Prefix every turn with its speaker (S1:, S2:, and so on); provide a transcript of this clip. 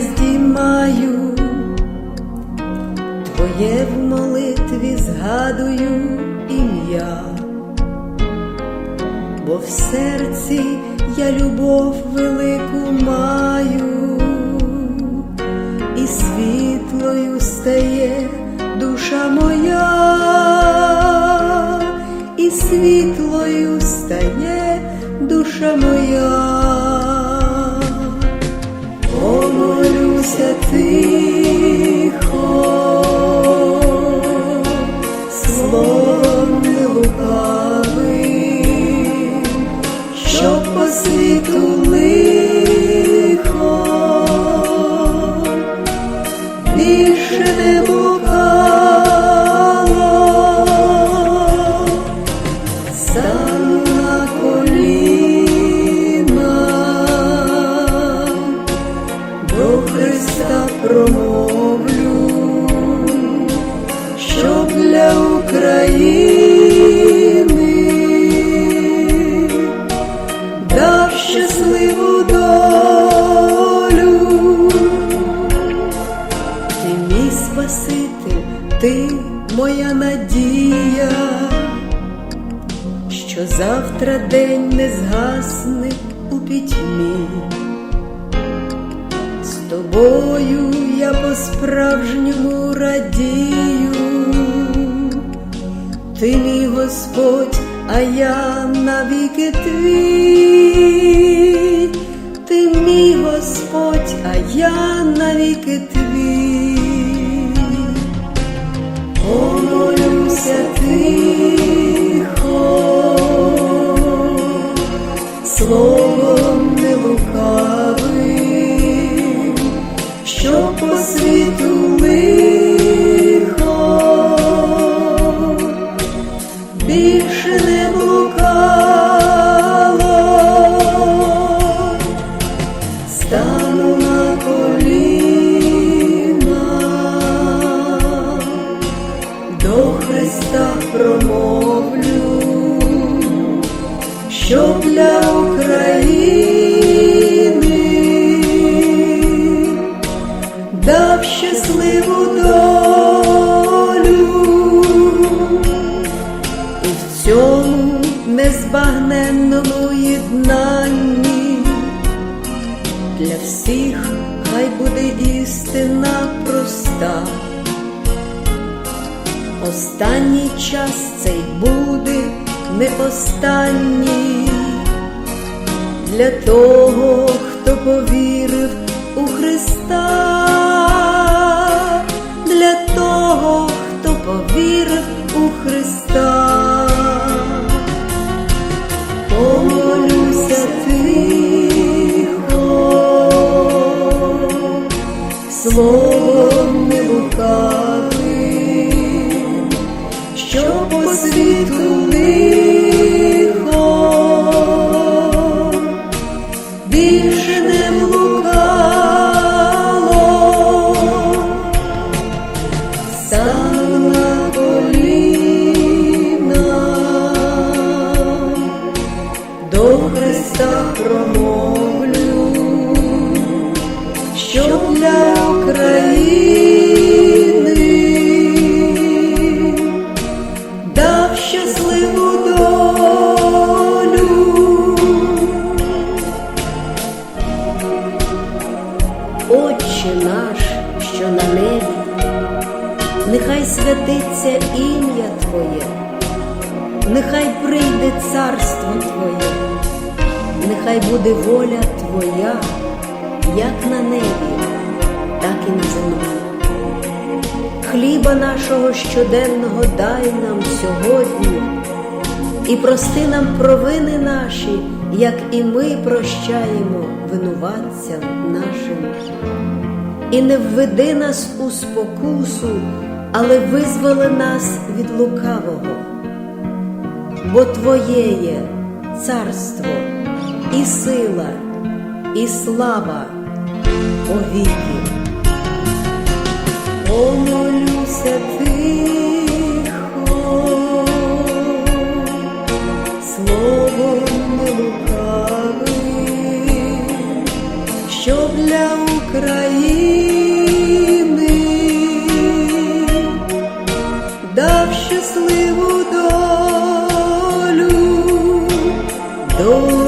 S1: здіймаю, Твоє в молитві згадую ім'я, бо в серці я любов велику маю, і світлою стає душа моя, і світлою стає душа моя. Тихо, лукавим, що по світу більше не блукало, моя надія, що завтра день не згасне у пітьмі. З тобою я по-справжньому радію, ти мій Господь, а я навіки твій, ти мій Господь, а я навіки твій. Дав щасливу долю. І цьому незбагненному єднанні. Для всіх хай буде істина проста. Останній час цей буде не останній для того, хто повірив у Христа, для того, хто повірив у Христа. Помолюся тихо, словом не лукавим, що по світу святиться ім'я Твоє, нехай прийде царство Твоє, нехай буде воля Твоя, як на небі, так і на землі. Хліба нашого щоденного дай нам сьогодні і прости нам провини наші, як і ми прощаємо винуватцям нашим. І не введи нас у спокусу, але визволи нас від лукавого, бо Твоє є царство і сила, і слава повіки. Помолюся тихо, словом не лукавим, щоб для України 都